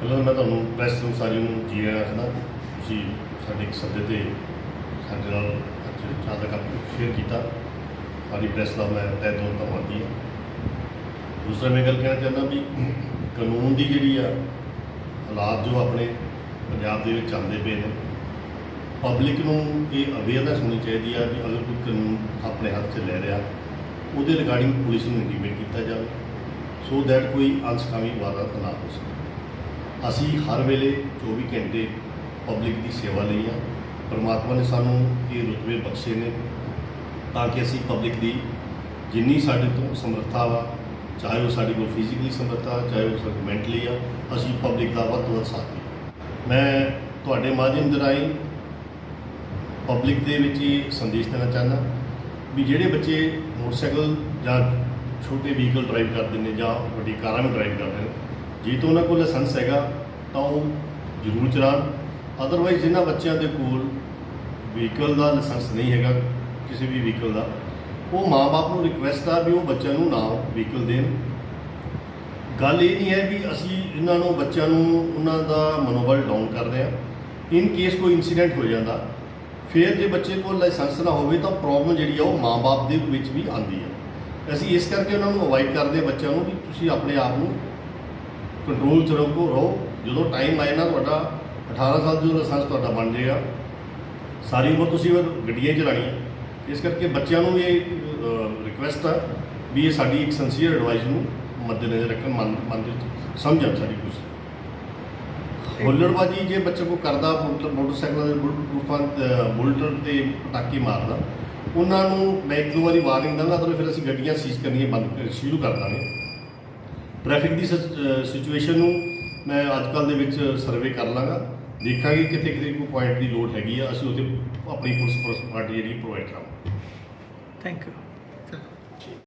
ਪਹਿਲਾਂ ਮੈਂ ਤੁਹਾਨੂੰ ਪ੍ਰੈਸ ਨੂੰ ਸਾਰੀ ਨੂੰ ਜੀ ਆਇਆਂ ਆਖਦਾ। ਤੁਸੀਂ ਸਾਡੇ ਇੱਕ ਸੱਦੇ ਤੇ ਸਾਡੇ ਨਾਲ ਅੱਜ ਚਾਹ ਦਾ ਕੱਪ ਸ਼ੇਅਰ ਕੀਤਾ। ਸਾਡੀ ਪ੍ਰੈਸ ਦਾ ਮੈਂ ਤਹਿ ਦਿਲੋਂ ਧੰਨਵਾਦੀ ਹਾਂ। ਦੂਸਰਾ ਮੈਂ ਗੱਲ ਕਹਿਣਾ ਚਾਹੁੰਦਾ ਵੀ ਕਾਨੂੰਨ ਦੀ ਜਿਹੜੀ ਆ, ਹਾਲਾਤ ਜੋ ਆਪਣੇ ਪੰਜਾਬ ਦੇ ਵਿੱਚ ਚੱਲਦੇ ਪਏ ਨੇ ਪਬਲਿਕ ਨੂੰ ਇਹ ਅਵੇਅਰਨੈਸ ਹੋਣੀ ਚਾਹੀਦੀ ਆ ਵੀ ਅਗਰ ਕੋਈ ਕਾਨੂੰਨ ਆਪਣੇ ਹੱਥ 'ਚ ਲੈ ਰਿਹਾ, ਉਹਦੇ ਰਿਗਾਰਡਿੰਗ ਪੁਲਿਸ ਨੂੰ ਇੰਟੀਮੇਟ ਕੀਤਾ ਜਾਵੇ। ਸੋ ਦੈਟ ਕੋਈ ਅਨਸਕਾਮੀ ਵਾਰਦਾਤ ਨਾ ਹੋ ਸਕੇ। ਅਸੀਂ ਹਰ ਵੇਲੇ 24 ਘੰਟੇ ਪਬਲਿਕ ਦੀ ਸੇਵਾ ਲਈ ਆ। ਪਰਮਾਤਮਾ ਨੇ ਸਾਨੂੰ ਇਹ ਰੁਤਬੇ ਬਖਸ਼ੇ ਨੇ ਤਾਂ ਕਿ ਅਸੀਂ ਪਬਲਿਕ ਦੀ ਜਿੰਨੀ ਸਾਡੇ ਤੋਂ ਸਮਰੱਥਾ ਵਾ, ਚਾਹੇ ਉਹ ਸਾਡੀ ਕੋਲ ਫਿਜ਼ੀਕਲੀ ਸਮਰੱਥਾ, ਚਾਹੇ ਉਹ ਸਾਡੀ ਮੈਂਟਲੀ ਆ, ਅਸੀਂ ਪਬਲਿਕ ਦਾ ਵੱਧ ਤੋਂ ਵੱਧ ਸਾਥ ਦਈਏ। ਮੈਂ ਤੁਹਾਡੇ ਮਾਧਿਅਮ ਦੇ ਰਾਹੀਂ ਪਬਲਿਕ ਦੇ ਵਿੱਚ ਇਹ ਸੰਦੇਸ਼ ਦੇਣਾ ਚਾਹੁੰਦਾ ਵੀ ਜਿਹੜੇ ਬੱਚੇ ਮੋਟਰਸਾਈਕਲ ਜਾਂ ਛੋਟੇ ਵਹੀਕਲ ਡਰਾਈਵ ਕਰਦੇ ਨੇ ਜਾਂ ਵੱਡੀ ਕਾਰਾਂ ਵੀ ਡਰਾਈਵ ਕਰਦੇ ਨੇ ਜੇ ਤਾਂ ਉਹਨਾਂ ਕੋਲ ਲਾਇਸੈਂਸ ਹੈਗਾ, ਤਾਂ ਉਹ ਜ਼ਰੂਰ ਚਲਾਉਣ ਅਦਰਵਾਈਜ਼ ਜਿਨ੍ਹਾਂ ਬੱਚਿਆਂ ਦੇ ਕੋਲ ਵਹੀਕਲ ਦਾ ਲਾਇਸੈਂਸ ਨਹੀਂ ਹੈਗਾ, ਕਿਸੇ ਵੀ ਵਹੀਕਲ ਦਾ, ਉਹ ਮਾਪੇ ਨੂੰ ਰਿਕੁਐਸਟ ਆ ਵੀ ਉਹ ਬੱਚਿਆਂ ਨੂੰ ਨਾ ਵਹੀਕਲ ਦੇਣ। ਗੱਲ ਇਹ ਨਹੀਂ ਹੈ ਵੀ ਅਸੀਂ ਇਹਨਾਂ ਨੂੰ, ਬੱਚਿਆਂ ਨੂੰ ਉਹਨਾਂ ਦਾ ਮਨੋਬਲ ਡਾਊਨ ਕਰਦੇ ਰਹੇ ਹਾਂ। ਇਨ ਕੇਸ ਕੋਈ ਇਨਸੀਡੈਂਟ ਹੋ ਜਾਂਦਾ, ਫਿਰ ਜੇ ਬੱਚੇ ਕੋਲ ਲਾਇਸੈਂਸ ਨਾ ਹੋਵੇ, ਤਾਂ ਪ੍ਰੋਬਲਮ ਜਿਹੜੀ ਆ ਉਹ ਮਾਪੇ ਦੇ ਵਿੱਚ ਵੀ ਆਉਂਦੀ ਹੈ ਅਸੀਂ ਇਸ ਕਰਕੇ ਉਹਨਾਂ ਨੂੰ ਅਵਾਇਡ ਕਰਦੇ ਹਾਂ ਬੱਚਿਆਂ ਨੂੰ ਵੀ ਤੁਸੀਂ ਆਪਣੇ ਆਪ ਨੂੰ ਕੰਟਰੋਲ 'ਚ ਰਹੋ ਰਹੋ। ਜਦੋਂ ਟਾਈਮ ਆਏ ਨਾ ਤੁਹਾਡਾ 18 ਸਾਲ ਜਦੋਂ ਲਾਇਸੈਂਸ ਤੁਹਾਡਾ ਬਣ ਜਾਏਗਾ। ਸਾਰੀ ਉਮਰ ਤੁਸੀਂ ਫਿਰ ਗੱਡੀਆਂ ਹੀ ਚਲਾਉਣੀਆਂ, ਇਸ ਕਰਕੇ ਬੱਚਿਆਂ ਨੂੰ ਇਹ ਰਿਕੁਐਸਟ ਆ ਵੀ ਇਹ ਸਾਡੀ ਇੱਕ ਸੰਸੀਅਰ ਐਡਵਾਈਸ ਨੂੰ ਮੱਦੇਨਜ਼ਰ ਰੱਖਣ, ਮਨ ਮਨ ਦੇ ਵਿੱਚ ਸਮਝਣ ਸਾਡੀ ਕੁਝ ਹੁੱਲੜਬਾਜੀ ਜੇ ਬੱਚੇ ਕੋ ਕਰਦਾ, ਮੋਟਰ, ਮੋਟਰਸਾਈਕਲਾਂ ਦੇ ਬੁਲਟ ਬੁਲਟਰ ਤੇ ਪਟਾਕੇ ਮਾਰਦਾ, ਉਹਨਾਂ ਨੂੰ ਮੈਂ ਇੱਕ ਦੋ ਵਾਰੀ ਵਾਰਨਿੰਗ ਦਾਂਗਾ ਤਾਂ ਫਿਰ ਅਸੀਂ ਗੱਡੀਆਂ ਸੀਜ਼ ਕਰਨੀਆਂ ਬੰਦ ਕਰ- ਸ਼ੁਰੂ ਕਰ ਦਾਂਗੇ। ਟ੍ਰੈਫਿਕ ਦੀ ਸਿਚੁਏਸ਼ਨ ਨੂੰ ਮੈਂ ਅੱਜ ਕੱਲ ਦੇ ਵਿੱਚ ਸਰਵੇ ਕਰ ਲਾਂਗਾ। ਦੇਖਾਂਗੇ ਕਿਤੇ ਕਿਤੇ ਕੋਈ ਪੁਆਇੰਟ ਦੀ ਲੋੜ ਹੈਗੀ ਆ। ਅਸੀਂ ਉੱਥੇ ਆਪਣੀ ਪੁਲਿਸ ਪਾਰਟੀ ਜਿਹੜੀ ਪ੍ਰੋਵਾਈਡ ਕਰਾਂਗੇ। Thank you